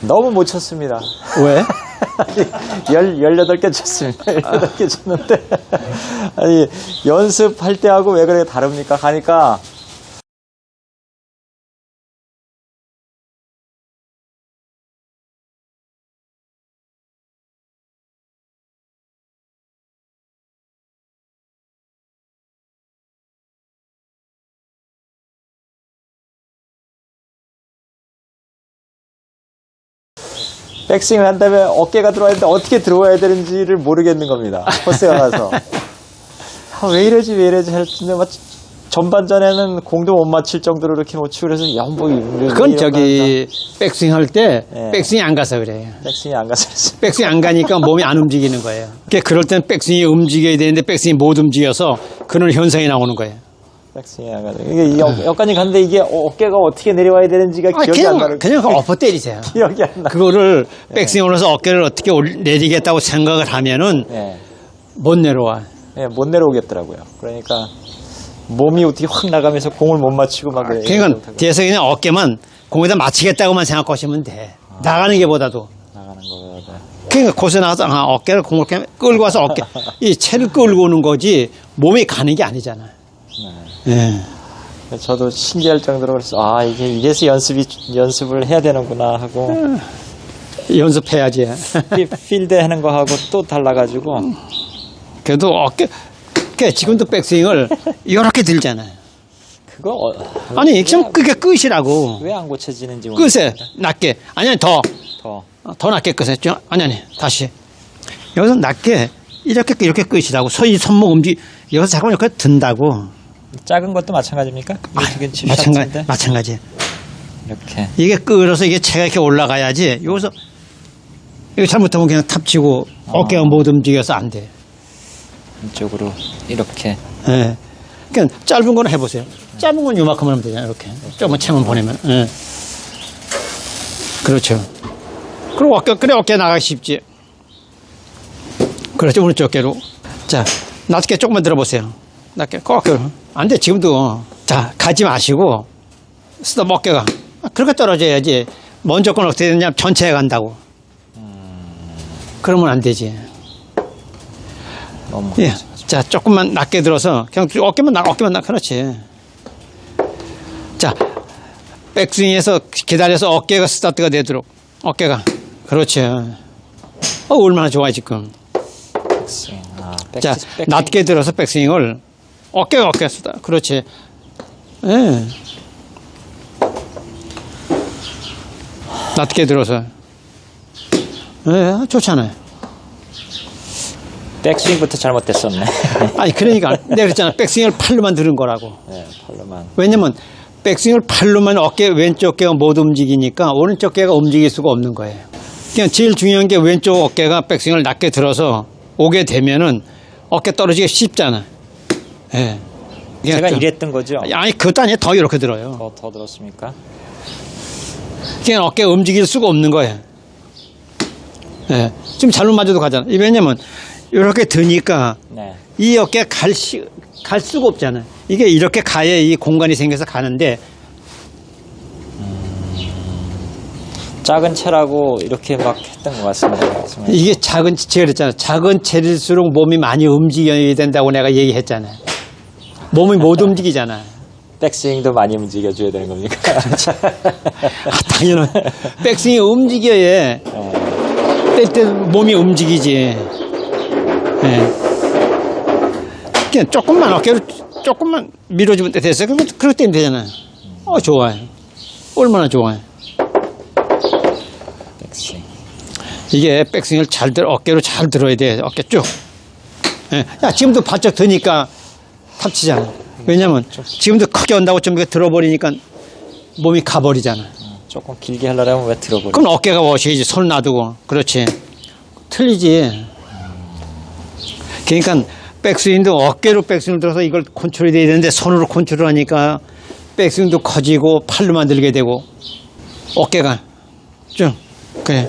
너무 못 쳤습니다. 왜? 열, 18개 쳤습니다. 18개 쳤는데. 아니, 연습할 때하고 왜 그렇게 다릅니까? 가니까. 백스윙을 한 다음에 어깨가 들어와야 되는데 어떻게 들어와야 되는지를 모르겠는 겁니다. 코스에 가서. 아, 왜 이러지, 왜 이러지 했는데, 막, 전반전에는 공도 못 맞힐 정도로 이렇게 못 치고 그래서, 왜 그건 저기 백스윙 할 때 예. 백스윙이 안 가서 그래요. 백스윙이 안 가서 그랬어요. 백스윙 안 가니까 몸이 안 움직이는 거예요. 그러니까 그럴 땐 백스윙이 움직여야 되는데 백스윙이 못 움직여서 그런 현상이 나오는 거예요. 가서. 이게 이 역- 여기까지 갔는데 이게 어깨가 어떻게 내려와야 되는지가 아, 기억이 안 그냥 나는 그냥 그 엎어 때리세요. 기억이 안 나. 그거를 백스윙 올라서 어깨를 어떻게 올- 내리겠다고 생각을 하면은 예. 못 내려와. 예, 못 내려오겠더라고요. 그러니까, 몸이 어떻게 확 나가면서 공을 못 맞추고 막 그래. 그러니까 뒤에서 그냥 어깨만 공에다 맞추겠다고만 생각하시면 돼. 나가는 게 보다도. 나가는 거보다. 그러니까 곳에 나가서 아, 어깨를 공을 이렇게 끌고 와서 어깨 이 채를 끌고 오는 거지 몸이 가는 게 아니잖아. 예. 저도 신기할 정도로 그랬어. 아, 이게, 이래서 연습이, 연습을 해야 되는구나 하고, 연습해야지. 피- 필드 하는 거 하고 또 달라가지고, 그래도 어깨 그 지금도 백스윙을 이렇게 들잖아요. 그거, 어, 아니 지금 그게 끝이라고. 왜 안 고쳐지는지 끝에 낮게 아니 아니, 더 더. 어, 더 낮게 끝에 좀 아니 아니 다시 여기서 낮게 이렇게 이렇게 끝이라고 손이 손목 움직 여기서 잠깐 이렇게 든다고 작은 것도 마찬가지입니까? 이게 지금 마찬가지? 마찬가지 이렇게. 이게 끌어서 이게 채가 이렇게 올라가야지 여기서 이거 잘못하면 그냥 탑치고 어깨가 못 움직여서 안 돼. 이쪽으로, 이렇게. 예. 그러니까 짧은 거는 해보세요. 짧은 건 요만큼 하면 되잖아요. 이렇게. 조금만 채만 보내면. 예. 그렇죠. 그리고 어깨, 그래, 어깨 나가기 쉽지. 그렇죠. 오른쪽 어깨로. 자, 낮게 조금만 들어보세요. 낮게, 꼭 어깨로. 안 돼, 지금도. 자, 가지 마시고, 스톱 어깨가. 그렇게 떨어져야지. 먼저 건 어떻게 되냐면 전체에 간다고. 그러면 안 되지. 너무. 예. 자, 조금만 낮게 들어서 그냥 어깨만 나, 어깨만 나, 그렇지. 자, 백스윙에서 기다려서 어깨가 스타트가 되도록 어깨가 그렇지. 어, 얼마나 좋아 지금. 백스윙. 아, 백 자, 백 낮게 들어서 백스윙을 어깨가 어깨 스타, 그렇지. 예. 낮게 들어서. 예, 좋잖아요. 백스윙부터 잘못됐었네. 아니 그러니까 내가 그랬잖아 백스윙을 팔로만 들은 거라고 네, 팔로만. 왜냐면 백스윙을 팔로만 어깨 왼쪽 어깨가 못 움직이니까 오른쪽 어깨가 움직일 수가 없는 거예요 그냥 제일 중요한 게 왼쪽 어깨가 백스윙을 낮게 들어서 오게 되면은 어깨 떨어지기 쉽잖아 예. 제가 좀- 이랬던 거죠? 아니 그것도 아니에요 더 이렇게 들어요 더, 더 들었습니까? 그냥 어깨 움직일 수가 없는 거예요 예. 지금 잘못 맞아도 가잖아 왜냐면 이렇게 드니까 네. 이 어깨 갈, 시, 갈 수가 없잖아요. 이게 이렇게 가야 이 공간이 생겨서 가는데, 작은 채라고 이렇게 막 했던 것 같습니다. 지금. 이게 작은, 제가 그랬잖아요. 작은 체일수록 몸이 많이 움직여야 된다고 내가 얘기했잖아요. 몸이 못 움직이잖아. 백스윙도 많이 움직여줘야 되는 겁니까? 아, 당연한. 백스윙이 움직여야 뗄때 몸이 움직이지. 예. 그냥 조금만 어깨를 조금만 밀어주면 됐어요. 그러면 그럴 때면 되잖아요. 어, 좋아요. 얼마나 좋아요. 백스윙. 이게 백스윙을 잘 들어, 어깨로 잘 들어야 돼. 어깨 쭉. 예. 야, 지금도 바짝 드니까 탑치잖아. 왜냐면 지금도 크게 온다고 좀 들어버리니까 몸이 가버리잖아. 조금 길게 하려면 왜 들어버려? 그럼 어깨가 워셔야지. 손 놔두고. 그렇지. 틀리지. 그러니까 백스윙도 어깨로 백스윙을 들어서 이걸 컨트롤이 돼야 되는데 손으로 컨트롤 하니까 백스윙도 커지고 팔로 만 들게 되고 어깨가 쭉. 그래.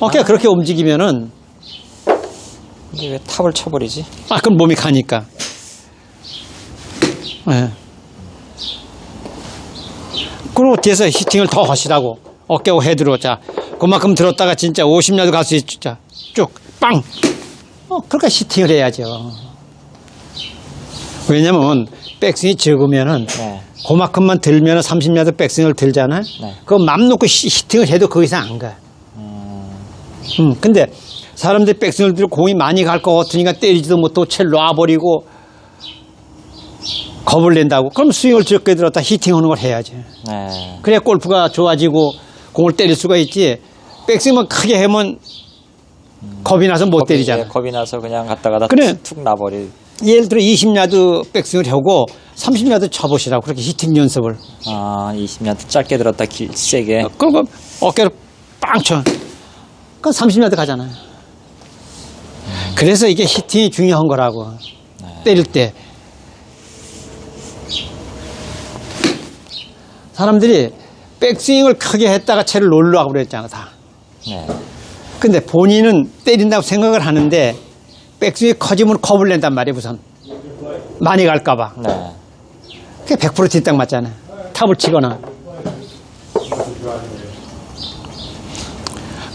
어깨가 그렇게 움직이면은 이게 왜 탑을 쳐버리지? 아, 그럼 몸이 가니까. 예. 그리고 뒤에서 히팅을 더 하시라고. 어깨고 헤드로. 자, 그만큼 들었다가 진짜 50야드 갈 수 있죠. 진짜 쭉, 빵! 어, 그러니까 히팅을 해야죠. 왜냐면, 백스윙이 적으면은, 네. 그만큼만 들면은 30야드 백스윙을 들잖아요. 네. 그거 맘 놓고 히- 히팅을 해도 그 이상 안 가. 음, 근데 사람들이 백스윙을 들고 공이 많이 갈 것 같으니까 때리지도 못하고 채 놔버리고 겁을 낸다고. 그럼 스윙을 적게 들었다 히팅하는 걸 해야지. 네. 그래야 골프가 좋아지고 공을 때릴 수가 있지. 백스윙만 크게 하면 겁이 나서 못 겁이, 때리잖아. 예, 겁이 나서 그냥 갔다 가다 그래. 툭, 툭 나버리. 예를 들어 20야드 백스윙을 하고 30야드 쳐보시라고 그렇게 히팅 연습을. 아, 20년 짧게 들었다 길, 세게. 그럼 어깨를 빵 쳐. 그럼 30야드 가잖아요. 그래서 이게 히팅이 중요한 거라고. 때릴 때. 사람들이 백스윙을 크게 했다가 채를 놀라고 그랬잖아, 다. 네. 근데 본인은 때린다고 생각을 하는데 백스윙이 커지면 겁을 낸단 말이에요, 우선. 많이 갈까봐. 네. 그게 100% 뒷땅 맞잖아요. 탑을 치거나.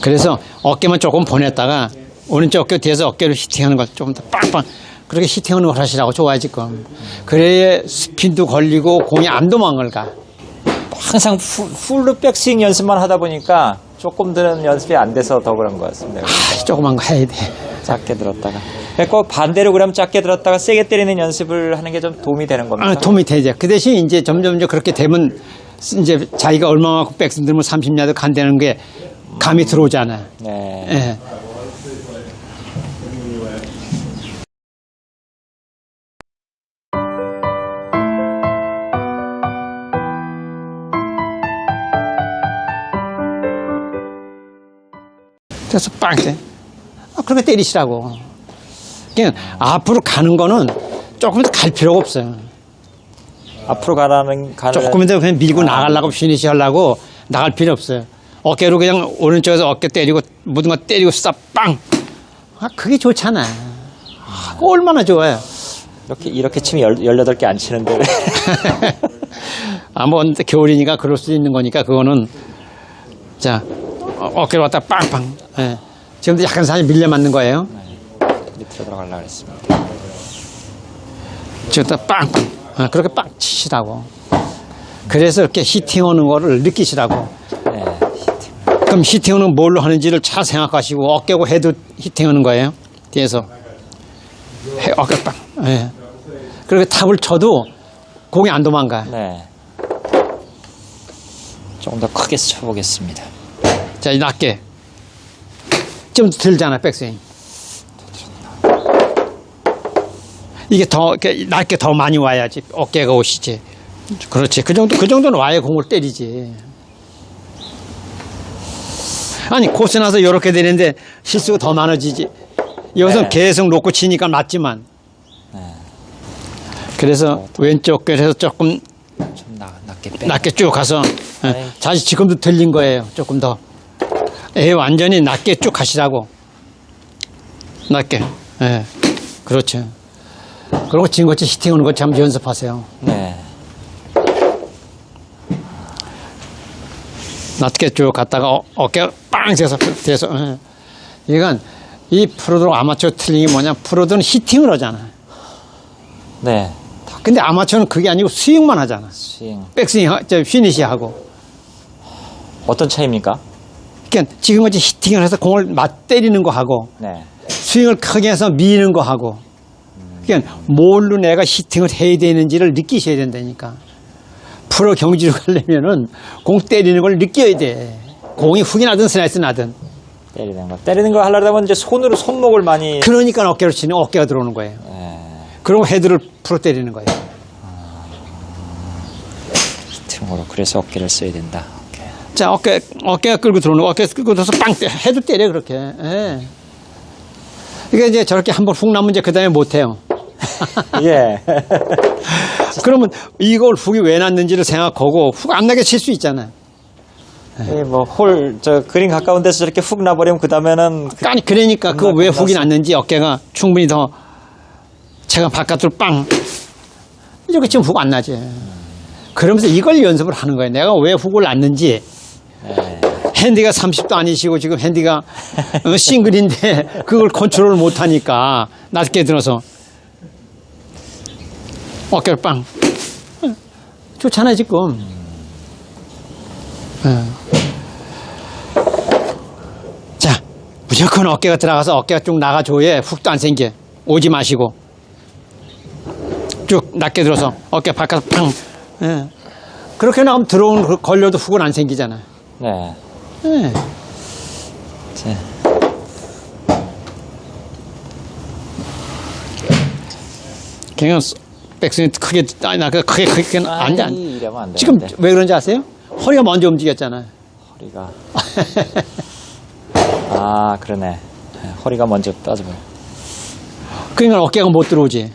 그래서 어깨만 조금 보냈다가 오른쪽 어깨 뒤에서 어깨를 히팅하는 걸 조금 더 빵빵 그렇게 히팅하는 걸 하시라고 좋아지끔. 그래야 스핀도 걸리고 공이 안 도망을 가. 항상 후, 풀로 백스윙 연습만 하다 보니까 조금 드는 연습이 안 돼서 더 그런 것 같습니다. 아, 조그만 거 해야 돼. 작게 들었다가. 그러니까 반대로 그럼 작게 들었다가 세게 때리는 연습을 하는 게 좀 도움이 되는 겁니다. 아, 도움이 되죠. 그 대신 이제 점점 이제 그렇게 되면 이제 자기가 얼마만큼 백스윙 들면 30야드 간다는 게 감이 들어오잖아. 네. 예. 그래서 빵 때. 아, 그렇게 때리시라고. 그냥 앞으로 가는 거는 조금 더갈 필요가 없어요. 앞으로 가라는 가는 더 그냥 밀고 나가려고 피니시 하려고 나갈 필요 없어요. 어깨로 그냥 오른쪽에서 어깨 때리고 모든 거 때리고 싹 빵. 아, 그게 좋잖아. 아, 그거 얼마나 좋아요. 이렇게 이렇게 치면 열, 18개 안 치는데. 아, 뭐, 근데 겨울이니까 그럴 수 있는 거니까 그거는 자, 어, 어깨로 왔다 빵빵. 예. 지금도 약간 살짝 밀려 맞는 거예요. 밑으로 들어가려고 그랬습니다. 지금도 빵빵. 어, 그렇게 빵 치시라고. 그래서 이렇게 히팅 오는 거를 느끼시라고. 네. 히팅. 그럼 히팅은 뭘로 하는지를 잘 생각하시고 어깨고 해도 히팅하는 거예요. 뒤에서 해, 어깨 빵. 예. 그렇게 탑을 쳐도 공이 안 도망가. 네. 조금 더 크게 쳐보겠습니다. 자, 이 낮게. 좀 들잖아, 백스윙. 이게 더, 낮게 더 많이 와야지. 어깨가 오시지. 그렇지. 그 정도, 그 정도는 와야 공을 때리지. 아니, 코스 나서 이렇게 되는데 실수가 더 많아지지. 여기서 네. 계속 놓고 치니까 맞지만. 네. 그래서 왼쪽 껴서 조금 낮게 빼. 낮게 쭉 가서 예, 네. 자기 지금도 들린 거예요. 조금 더. 예, 완전히 낮게 쭉 가시라고. 낮게. 예. 그렇죠. 그리고 진거치 히팅하는 거 참 연습하세요. 네. 낮게 쭉 갔다가 어, 어깨 빵 돼서 돼서 예. 이건 이 프로들 아마추어 틀린 게 뭐냐 프로들은 히팅을 하잖아. 네. 근데 아마추어는 그게 아니고 스윙만 하잖아. 스윙. 백스윙, 하- 저 피니시 하고. 어떤 차이입니까? 그러니까 지금같이 히팅을 해서 공을 맞 때리는 거 하고 네. 스윙을 크게 해서 미는 거 하고 그러니까 뭘로 내가 히팅을 해야 되는지를 느끼셔야 된다니까 프로 경지로 가려면은 공 때리는 걸 느껴야 돼 공이 훅이 나든 스라이스 나든 때리는 거. 때리는 거 하려면 이제 손으로 손목을 많이. 그러니까 어깨로 치는 어깨가 들어오는 거예요 네. 그리고 헤드를 풀어 때리는 거예요 틈으로. 그래서 어깨를 써야 된다. 자 어깨 어깨가 끌고 들어오는 거 어깨 끌고 들어서 빵 때, 헤드 때려 그렇게 예. 그러니까 이제 저렇게 한번 훅 나면 이제 그 다음에 못해요 예. 그러면 이걸 훅이 왜 났는지를 생각하고 훅 안 나게 칠 수 있잖아요 예, 뭐, 홀, 저, 그린 가까운 데서 저렇게 훅 나버리면 그 다음에는 그, 아니 그러니까 그거 왜. 훅이 났는지 어깨가 충분히 더 제가 바깥으로 빵 이렇게 지금 훅안 나지. 그러면서 이걸 연습을 하는 거예요. 내가 왜 훅을 났는지 네. 핸디가 30도 아니시고 지금 핸디가 어, 싱글인데 그걸 컨트롤 못하니까 낮게 들어서 어깨를 빵. 어, 좋잖아요 지금. 어. 자 무조건 어깨가 들어가서 어깨가 쭉 나가줘야 훅도 안 생겨. 오지 마시고 쭉 낮게 들어서 어깨 바깥 팡. 예. 그렇게 나가면 들어온 그 걸려도 훅은 안 생기잖아. 네. 예. 자, 그냥 백스윙 크게 아니 나 크게 크게. 아이, 이러면 안 지금 되는데. 왜 그런지 아세요? 허리가 먼저 움직였잖아요. 허리가. 아, 그러네. 허리가 먼저 빠져버려. 그러니까 어깨가 못 들어오지.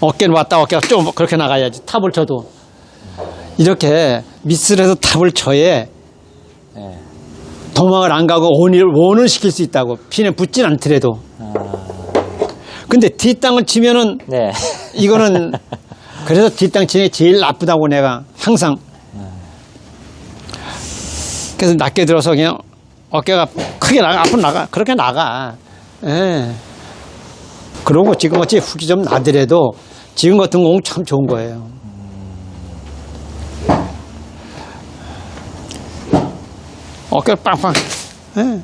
어깨는 왔다 어깨가 좀 그렇게 나가야지. 탑을 쳐도 이렇게 미스를 해서 탑을 쳐야 네. 도망을 안 가고 원을 원을 시킬 수 있다고. 핀에 붙진 않더라도. 아, 근데 뒷땅을 치면은 네. 이거는 그래서 뒷땅 치는 게 제일 나쁘다고 내가 항상. 그래서 낮게 들어서 그냥 어깨가 크게 나가 앞으로 나가 그렇게 나가. 예. 그러고 지금 같이 훅이 좀 나더라도 지금 같은 공 참 좋은 거예요 어깨 빵빵 예.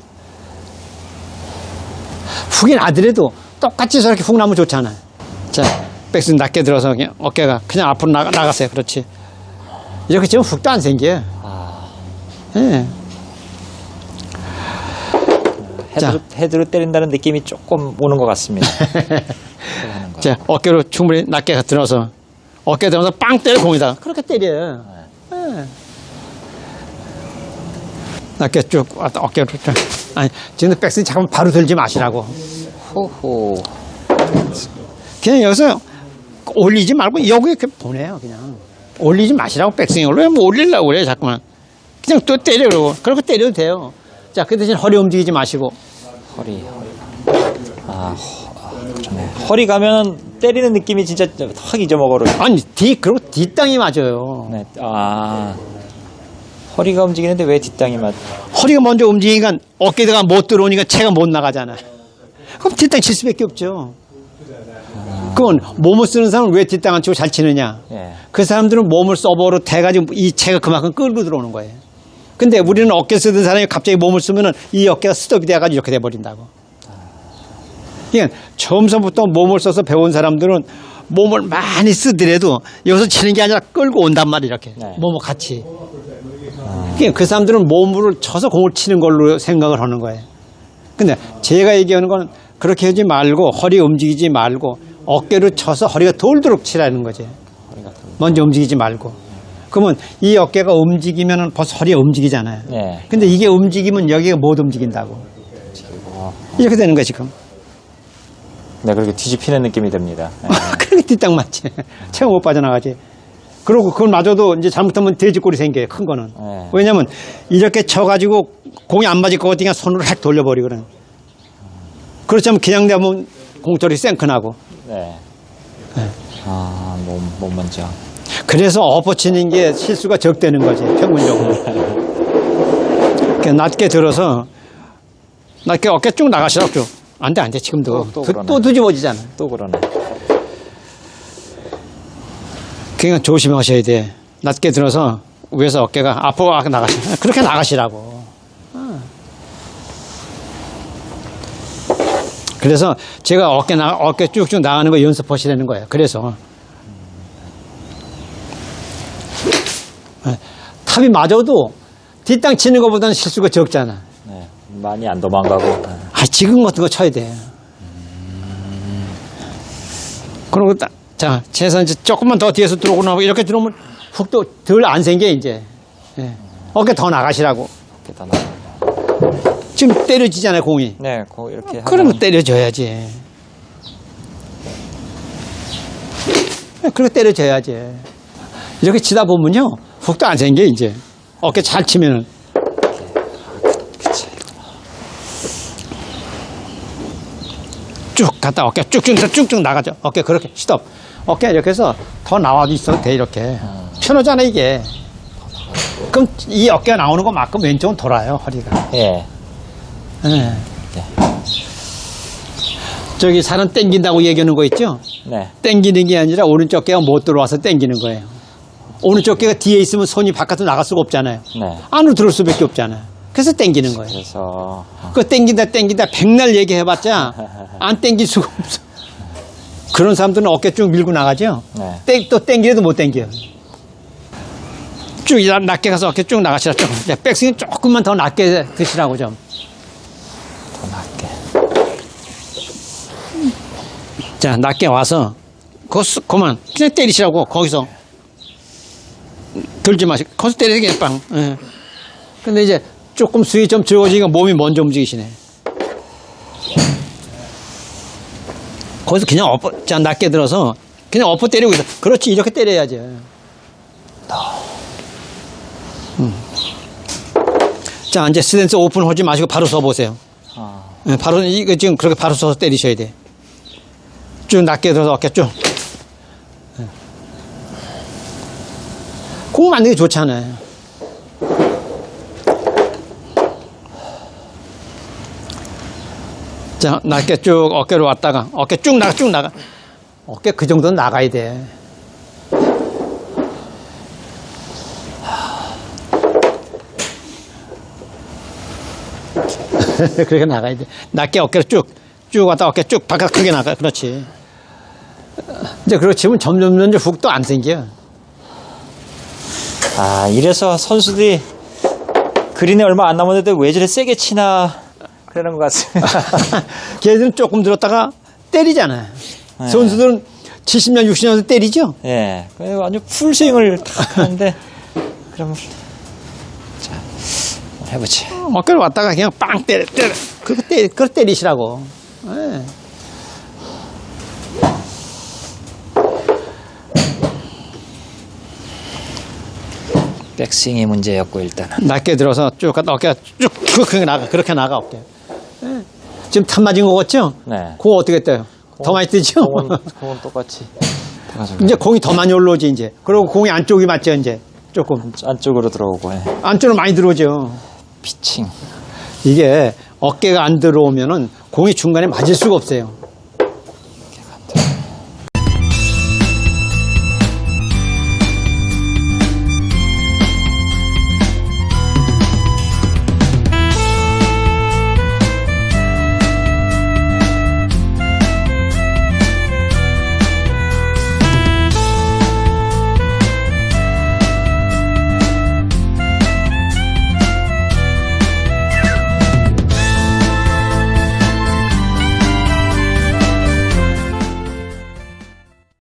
훅이 나더라도 똑같이 저렇게 훅 나면 좋잖아요. 자, 백스윙 낮게 들어서 그냥 어깨가 그냥 앞으로 나가, 나가세요. 그렇지. 이렇게 지금 훅도 안 생겨요. 아, 예. 헤드로, 헤드로 때린다는 느낌이 조금 오는 것 같습니다. 하는 거. 자, 어깨로 충분히 낮게 들어서 어깨 들어서 빵 때려 공이다. 그렇게 때려요. 예. 낮게 쭉 왔다 어깨로 쭉. 아니, 지금 백스윙 잠깐 바로 들지 마시라고. 호호. 그냥 여기서 올리지 말고 여기 이렇게 보내요 그냥 올리지 마시라고 백스윙을 왜뭐 올리려고 그래 자꾸만 그냥 또 때려 그러고 그렇게 때려도 돼요 자 그 대신 허리 움직이지 마시고 허리. 아, 허, 아, 그러네. 허리 가면 때리는 느낌이 진짜 확 잊어먹어요. 아니 뒤 그리고 뒷땅이 맞아요 네. 아, 허리가 움직이는데 왜 뒷땅이 맞? 허리가 먼저 움직이니까 어깨가 못 들어오니까 채가 못 나가잖아 그럼 뒷땅 칠 수밖에 없죠 그건 몸을 쓰는 사람은 왜 뒷땅 안 치고 잘 치느냐 예. 그 사람들은 몸을 써버로 돼가지고 이 채가 그만큼 끌고 들어오는 거예요. 근데 우리는 어깨 쓰던 사람이 갑자기 몸을 쓰면은 이 어깨가 스톱이 돼가지고 이렇게 돼버린다고. 그러니까 처음서부터 몸을 써서 배운 사람들은 몸을 많이 쓰더라도 여기서 치는 게 아니라 끌고 온단 말이야 이렇게 네. 몸을 같이. 그 사람들은 몸을 쳐서 공을 치는 걸로 생각을 하는 거예요. 근데 제가 얘기하는 건 그렇게 하지 말고 허리 움직이지 말고 어깨를 쳐서 허리가 돌도록 치라는 거지. 먼저 움직이지 말고. 그러면 이 어깨가 움직이면 벌써 허리가 움직이잖아요. 네. 근데 이게 움직이면 여기가 못 움직인다고. 어, 이렇게 되는 거야, 지금. 네, 그렇게 뒤집히는 느낌이 듭니다. 네. 그렇게 뒷땅 맞지. 채가 못 빠져나가지. 그리고 그걸 맞아도 이제 잘못하면 돼지꼬리 생겨요, 큰 거는. 네. 왜냐면 이렇게 쳐가지고 공이 안 맞을 것 같으니까 손으로 획 돌려버리거든. 그렇지 않으면 그냥 되면 공돌이 생크나고. 네. 아, 몸, 몸 먼저. 그래서 엎어치는 게 실수가 적되는 거지, 평균적으로. 낮게 들어서, 낮게 어깨 쭉 나가시라고 쭉. 안 돼, 안 돼, 지금도. 또, 또. 또 뒤집어지잖아. 또 그러네. 그러니까 조심하셔야 돼. 낮게 들어서 위에서 어깨가 앞으로 나가시 그렇게 나가시라고. 어. 그래서 제가 어깨 나 어깨 쭉쭉 나가는 거 연습하시라는 거예요. 그래서 어, 탑이 맞아도 뒷땅 치는 것보다는 실수가 적잖아. 네. 많이 안 도망가고. 네. 아, 지금 같은 거 쳐야 돼. 그리고 딱, 자, 최선 이제 조금만 더 뒤에서 들어오고 나면 이렇게 들어오면 훅도 덜 안 생겨, 이제. 예. 어깨 더 나가시라고. 이렇게 다 나가. 지금 때려지잖아요, 공이. 네, 거 이렇게. 그러면 하면- 때려줘야지. 예, 그렇게 때려줘야지. 이렇게 치다 보면요, 훅도 안 생겨, 이제. 어깨 잘 치면은. 쭉 갔다 어깨 쭉쭉 쭉쭉 나가죠. 어깨 그렇게 스톱. 어깨 이렇게 해서 더 나와도 있어도 돼 이렇게. 편하잖아 이게. 그럼 이 어깨가 나오는 것만큼 왼쪽은 돌아요, 허리가. 예. 예. 저기 사람 땡긴다고 얘기하는 거 있죠? 네. 땡기는 게 아니라 오른쪽 어깨가 못 들어와서 땡기는 거예요. 오른쪽 어깨가 뒤에 있으면 손이 바깥으로 나갈 수가 없잖아요. 네. 안으로 들어올 수밖에 없잖아요. 그래서 땡기는 거예요. 그래서 그 땡긴다 땡긴다 백날 얘기해봤자 안 땡길 수가 없어. 그런 사람들은 어깨 쭉 밀고 나가죠. 네. 땡, 또 땡기려도 못 땡겨요. 쭉 나- 낮게 가서 어깨 쭉 나가시라 좀. 네, 백스윙 조금만 더 낮게 드시라고 좀. 더 낮게. 자, 낮게 와서 거스 그만 그냥 때리시라고 거기서 들지 마시고 거기서 때리게 빵. 예. 근데 이제 조금 수위 좀 적어지니까 몸이 먼저 움직이시네. 거기서 그냥 엎어, 자, 낮게 들어서 그냥 엎어 때리고 있어. 그렇지, 이렇게 때려야지. 음. 자, 이제 스탠스 오픈 하지 마시고 바로 서보세요. 아, 예, 바로, 이거 지금 그렇게 바로 서서 때리셔야 돼. 쭉 낮게 들어서 어깨 쭉. 예. 공 맞는 게 좋잖아요. 자, 낮게 쭉 어깨로 왔다가 어깨 쭉 나가, 쭉 나가. 어깨 그 정도는 나가야 돼. 그렇게 나가야 돼. 낮게 어깨를 쭉, 쭉 왔다 어깨 쭉 바깥 크게 나가. 그렇지. 이제 그렇지 면 점점 점점 훅도 안 생겨. 아 이래서 선수들이 그린에 얼마 안 남았는데 왜 저래 세게 치나 그러는 것 같습니다. 걔들은 조금 들었다가 때리잖아요. 네. 선수들은 70년, 60년도 때리죠? 예, 그래서 완전 풀스윙을 탁 하는데 그럼 자 한번 해보자. 어깨를 왔다가 그냥 빵 때려, 때려. 그거 때리, 그거 때리시라고. 예. 백스윙이 문제였고 일단은. 낮게 들어서 쭉 어깨가 쭉 그렇게 나가, 그렇게 나가, 어깨. 예. 지금 탑 맞은 거 같죠? 네. 그거 어떻게 떠요? 더 많이 뜨죠? 공은, 공은 똑같이 돼가지고 이제 공이 더 많이 올라오지, 이제. 그리고 공이 안쪽이 맞죠, 이제. 조금. 안쪽으로 들어오고 예. 안쪽으로 많이 들어오죠. 피칭. 이게 어깨가 안 들어오면은 공이 중간에 맞을 수가 없어요.